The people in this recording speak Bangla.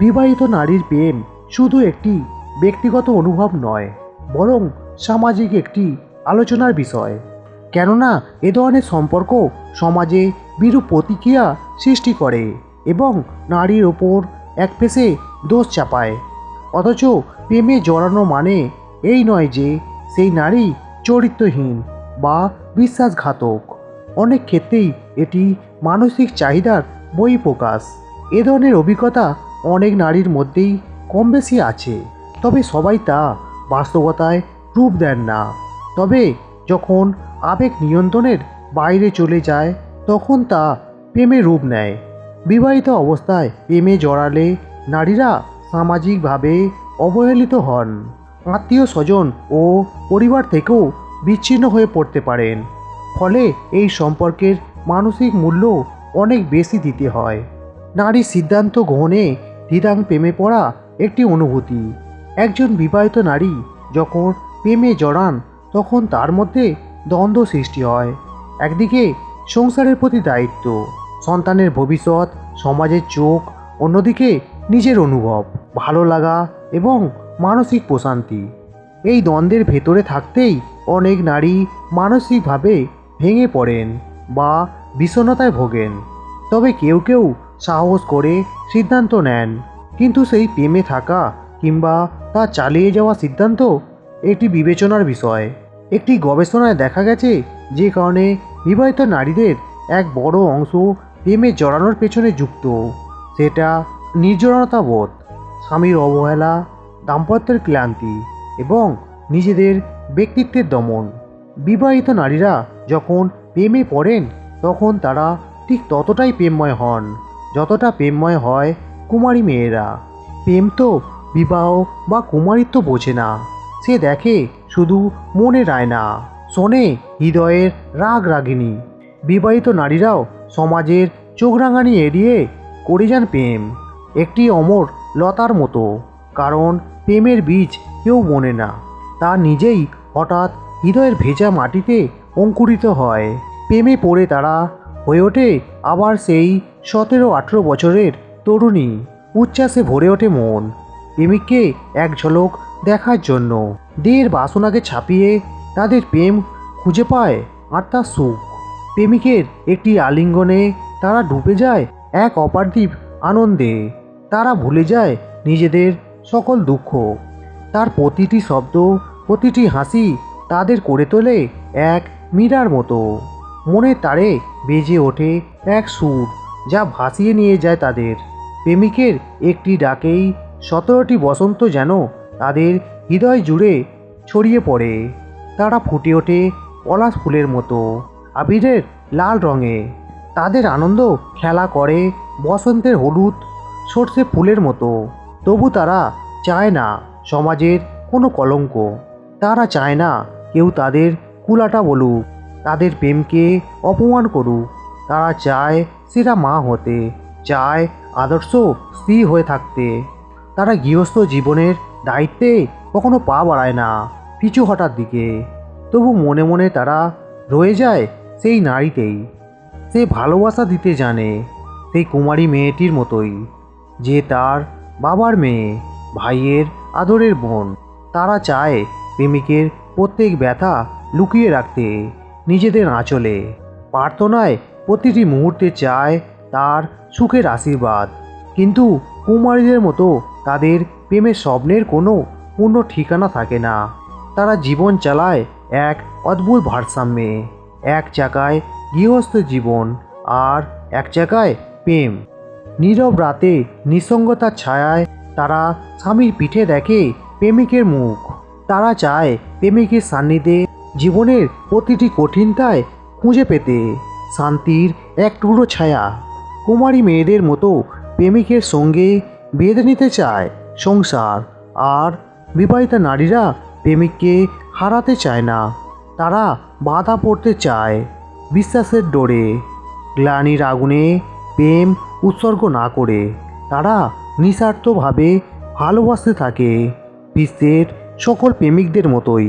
বিবাহিত নারীর প্রেম শুধু একটি ব্যক্তিগত অনুভব নয়, বরং সামাজিক একটি আলোচনার বিষয়। কেননা, এ ধরনের সম্পর্ক সমাজে বিরূপ প্রতিক্রিয়া সৃষ্টি করে এবং নারীর ওপর এক পেশে দোষ চাপায়। অথচ প্রেমে জড়ানো মানে এই নয় যে সেই নারী চরিত্রহীন বা বিশ্বাসঘাতক। অনেক ক্ষেত্রেই এটি মানসিক চাহিদার বহিঃপ্রকাশ। এ ধরনের অভিজ্ঞতা অনেক নারীর মধ্যেই কম বেশি আছে। তবে সবাই তা বাস্তবতায় রূপ দেন না। তবে যখন আবেগ নিয়ন্ত্রণের বাইরে চলে যায়, তখন তা প্রেমে রূপ নেয়। বিবাহিত অবস্থায় প্রেমে জড়ালে নারীরা সামাজিকভাবে অবহেলিত হন। আত্মীয় স্বজন ও পরিবার থেকেও বিচ্ছিন্ন হয়ে পড়তে পারেন। ফলে এই সম্পর্কের মানসিক মূল্য অনেক বেশি দিতে হয়। নারী সিদ্ধান্ত গ্রহণে দ্বিধাং প্রেমে পড়া একটি অনুভূতি। একজন বিবাহিত নারী যখন প্রেমে জড়ান, তখন তার মধ্যে দ্বন্দ্ব সৃষ্টি হয়। একদিকে সংসারের প্রতি দায়িত্ব, সন্তানের ভবিষ্যৎ, সমাজের চোখ, অন্যদিকে নিজের অনুভব, ভালো লাগা এবং মানসিক প্রশান্তি। এই দ্বন্দ্বের ভেতরে থাকতেই অনেক নারী মানসিকভাবে ভেঙে পড়েন বা বিষণ্ণতায় ভোগেন। তবে কেউ কেউ সাহস করে সিদ্ধান্ত নেন। কিন্তু সেই প্রেমে থাকা কিংবা তা চালিয়ে যাওয়া সিদ্ধান্ত একটি বিবেচনার বিষয়। একটি গবেষণায় দেখা গেছে যে কারণে বিবাহিত নারীদের এক বড় অংশ প্রেমে জড়ানোর পেছনে যুক্ত। সেটা নির্জনতা বোধ, স্বামীর অবহেলা, দাম্পত্যের ক্লান্তি এবং নিজেদের ব্যক্তিত্বের দমন। বিবাহিত নারীরা যখন প্রেমে পড়েন, তখন তারা ঠিক ততটাই প্রেমময় হন। যতটা প্রেমময় হয় কুমারী মেয়েরা। প্রেম তো বিবাহ বা কুমারিত্ব বোঝে না। সে দেখে শুধু মনে রায় না, শোনে হৃদয়ের রাগ রাগিনী বিবাহিত নারীরাও সমাজের চোখ রাঙানি এড়িয়ে করে যান প্রেম। একটি অমর লতার মতো, কারণ প্রেমের বীজ কেউ মনে না। তা নিজেই হঠাৎ হৃদয়ের ভেজা মাটিতে অঙ্কুরিত হয়। প্রেমে পড়ে তারা, হয়ে ওঠে আবার সেই সতেরো আঠেরো বছরের তরুণী উচ্ছ্বাসে ভরে ওঠে মন। প্রেমিককে এক ঝলক দেখার জন্য দেহের বাসনাকে ছাপিয়ে তাদের প্রেম খুঁজে পায় আর তার সুখ। প্রেমিকের একটি আলিঙ্গনে তারা ডুবে যায় এক অপার্থিব আনন্দে। তারা ভুলে যায় নিজেদের সকল দুঃখ। তার প্রতিটি শব্দ, প্রতিটি হাসি তাদের করে তোলে এক মীরার মতো। মনের তারে বেজে ওঠে এক সুর। যা ভাসিয়ে নিয়ে যায় তাদের। প্রেমিকের একটি ডাকেই সতেরোটি বসন্ত যেন তাদের হৃদয় জুড়ে ছড়িয়ে পড়ে। তারা ফুটে ওঠে পলাশ ফুলের মতো, আবিরের লাল রঙে। তাদের আনন্দ খেলা করে বসন্তের হলুদ, সর্ষে ফুলের মতো। তবু তারা চায় না সমাজের কোনো কলঙ্ক। তারা চায় না কেউ তাদের কুলাটা বলুক, তাদের প্রেমকে অপমান করুক। তারা চায় সেরা মা হতে চায় আদর্শ স্ত্রী হয়ে থাকতে। তারা গৃহস্থ জীবনের দায়িত্বে কখনো পা বাড়ায় না পিছু হটার দিকে। তবু মনে মনে তারা রয়ে যায় সেই নারীতেই। সে ভালোবাসা দিতে জানে সেই কুমারী মেয়েটির মতোই, যে তার বাবার মেয়ে, ভাইয়ের আদরের বোন। তারা চায় প্রেমিকের প্রত্যেক ব্যথা লুকিয়ে রাখতে, নিজেদের আঁচলে। প্রার্থনায় প্রতিটি মুহূর্তে চায় তার সুখের আশীর্বাদ। কিন্তু কুমারীদের মতো তাদের প্রেমের স্বপ্নের কোনো পূর্ণ ঠিকানা থাকে না। তারা জীবন চালায় এক অদ্ভুত ভারসাম্যে, এক চাকায় গৃহস্থ জীবন আর এক চাকায় প্রেম। নীরব রাতে নিঃসঙ্গতার ছায়ায় তারা স্বামীর পিঠে দেখে প্রেমিকের মুখ। তারা চায় প্রেমিকের সান্নিধ্যে জীবনের প্রতিটি কঠিনতায় খুঁজে পেতে। শান্তির এক টুকরো ছায়া। কুমারী মেয়েদের মতো প্রেমিকের সঙ্গে বেঁধে নিতে চায় সংসার। আর বিবাহিতা নারীরা প্রেমিককে হারাতে চায় না, তারা বাধা পড়তে চায় বিশ্বাসের ডোরে। গ্লানির আগুনে প্রেম উৎসর্গ না করে, তারা নিঃস্বার্থভাবে ভালোবাসতে থাকে। বিশ্বের সকল প্রেমিকদের মতোই